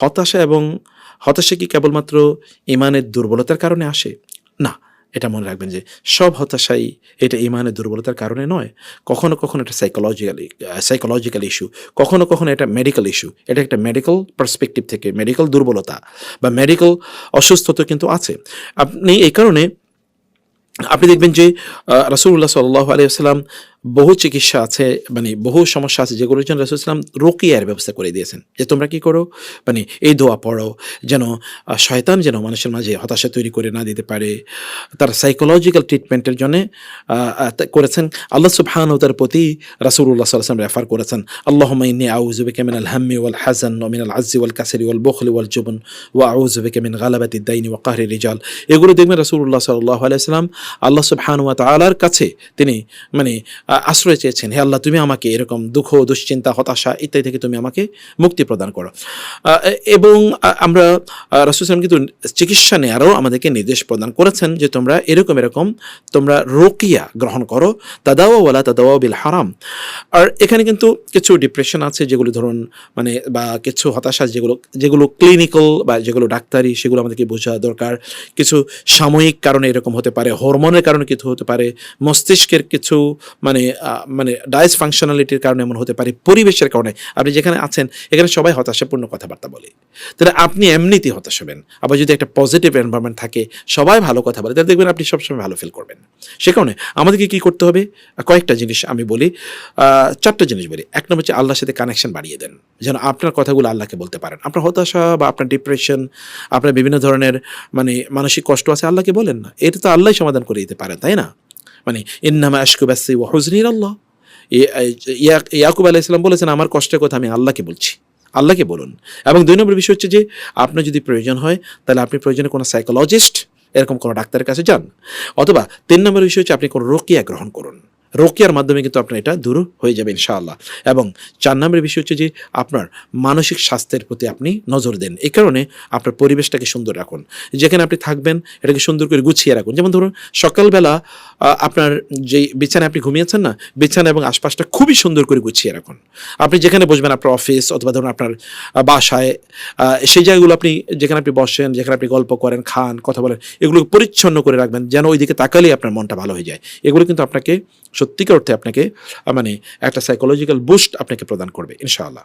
হতাশা এবং হতাশা কি কেবলমাত্র ইমানের দুর্বলতার কারণে আসে? না, এটা মনে রাখবেন যে সব হতাশাই এটা ইমানের দুর্বলতার কারণে নয়। কখনো কখনো এটা সাইকোলজিক্যালি সাইকোলজিক্যাল ইস্যু কখনো কখনো এটা মেডিকেল ইস্যু এটা একটা মেডিকেল পার্সপেক্টিভ থেকে মেডিকেল দুর্বলতা বা মেডিকেল অসুস্থতা কিন্তু আছে। আপনি এই কারণে আপনি দেখবেন যে রাসুল্লাহ সাল্লাহ আলিয়াল্লাম বহু চিকিৎসা আছে মানে বহু সমস্যা আছে যেগুলোর জন্য রাসুলাম রোকিয়ার ব্যবস্থা করে দিয়েছেন। যে তোমরা কি করো? মানে এই দোয়া পড়ো, যেন শয়তান যেন মানুষের মাঝে হতাশা তৈরি করে না দিতে পারে। তার সাইকোলজিক্যাল ট্রিটমেন্টের জন্য করেছেন। আল্লাহ সুবহান তার প্রতি রাসুল্লাহ সাল্লাম রেফার করেছেন। আল্লাহ মাইনি আউজুবিকে মিনাল হাম্মি ওয়াল হাসান মিনাল আজি ওয়াল কাসেরি ওয়াল বখলি ওয়াল জুবন ও আউজুবিকে মিন গালাবাতি দাইনি ও কাহরি রিজাল। এগুলো দেখবেন রাসুল্লাহ সাল্লাহ আলাইসাল্লাম আল্লাহ সুবহান ওয়া তালার কাছে তিনি মানে আশ্রয় চেয়েছেন। হে আল্লাহ, তুমি আমাকে এরকম দুঃখ, দুশ্চিন্তা, হতাশা ইত্যাদি থেকে তুমি আমাকে মুক্তি প্রদান করো। এবং আমরা রাসুলাম কিন্তু চিকিৎসা নেওয়ারও আমাদেরকে নির্দেশ প্রদান করেছেন যে তোমরা এরকম এরকম, তোমরা রোকিয়া গ্রহণ করো, তাদাওয়া ওয়ালা তাদাওয়া বিল হারাম। আর এখানে কিন্তু কিছু ডিপ্রেশন আছে যেগুলো ধরুন মানে বা কিছু হতাশা যেগুলো যেগুলো ক্লিনিক্যাল বা যেগুলো ডাক্তারি, সেগুলো আমাদেরকে বোঝা দরকার। কিছু সাময়িক কারণে এরকম হতে পারে হরমোনের কারণে কিছু হতে পারে, মস্তিষ্কের কিছু মানে আহ, মানে ডাইস ফাংশনালিটির কারণে এমন হতে পারে পরিবেশের কারণে। আপনি যেখানে আছেন এখানে সবাই হতাশাপূর্ণ কথাবার্তা বলে। তাহলে আপনি এমনিতেই হতাশ হবেন। আবার যদি একটা পজিটিভ এনভায়রনমেন্ট থাকে সবাই ভালো কথা বলে তাহলে দেখবেন আপনি সবসময় ভালো ফিল করবেন। সে কারণে আমাদেরকে কি করতে হবে? কয়েকটা জিনিস আমি বলি। চারটা জিনিস বলি। এক নম্বর হচ্ছে আল্লাহর সাথে কানেকশন বাড়িয়ে দেন। যেন আপনার কথাগুলো আল্লাহকে বলতে পারেন। আপনার হতাশা বা আপনার ডিপ্রেশন আপনার বিভিন্ন ধরনের মানে মানসিক কষ্ট আছে আল্লাহকে বলেন না। এটা তো আল্লাহ সমাধান করে দিতে পারেন তাই না? মানে ইন্নামা আশকু ব্যাসি ও হুজনির আল্লাহ ইয়া- ইয়া- ইয়াকুব আলাহ ইসলাম বলেছেন, আমার কষ্টের কথা আমি আল্লাহকে বলছি। আল্লাহকে বলুন। এবং দুই নম্বর বিষয় হচ্ছে যে, আপনার যদি প্রয়োজন হয়, তাহলে আপনি প্রয়োজনে কোনো সাইকোলজিস্ট, এরকম কোনো ডাক্তারের কাছে যান। অথবা তিন নম্বর বিষয় হচ্ছে, আপনি কোনো রোকিয়া গ্রহণ করুন। রোকিয়ার মাধ্যমে কিন্তু আপনার এটা দূর হয়ে যাবে, ইনশাআল্লাহ। এবং চার নম্বরের বিষয় হচ্ছে যে, আপনার মানসিক স্বাস্থ্যের প্রতি আপনি নজর দেন। এই কারণে আপনার পরিবেশটাকে সুন্দর রাখুন। যেখানে আপনি থাকবেন, এটাকে সুন্দর করে গুছিয়ে রাখুন। যেমন ধরুন, সকালবেলা আপনার যেই বিছানায় আপনি ঘুমিয়েছেন না, বিছানা এবং আশপাশটা খুবই সুন্দর করে গুছিয়ে রাখুন। আপনি যেখানে বসবেন, আপনার অফিস অথবা ধরুন আপনার বাসায় সেই জায়গাগুলো আপনি, যেখানে আপনি বসেন, যেখানে আপনি গল্প করেন, খান, কথা বলেন, এগুলো পরিচ্ছন্ন করে রাখবেন যেন ওই দিকে তাকালেই আপনার মনটা ভালো হয়ে যায়। এগুলো কিন্তু আপনাকে সত্যিকার অর্থে আপনাকে মানে একটা সাইকোলজিক্যাল বুস্ট আপনাকে প্রদান করবে, ইনশাআল্লাহ।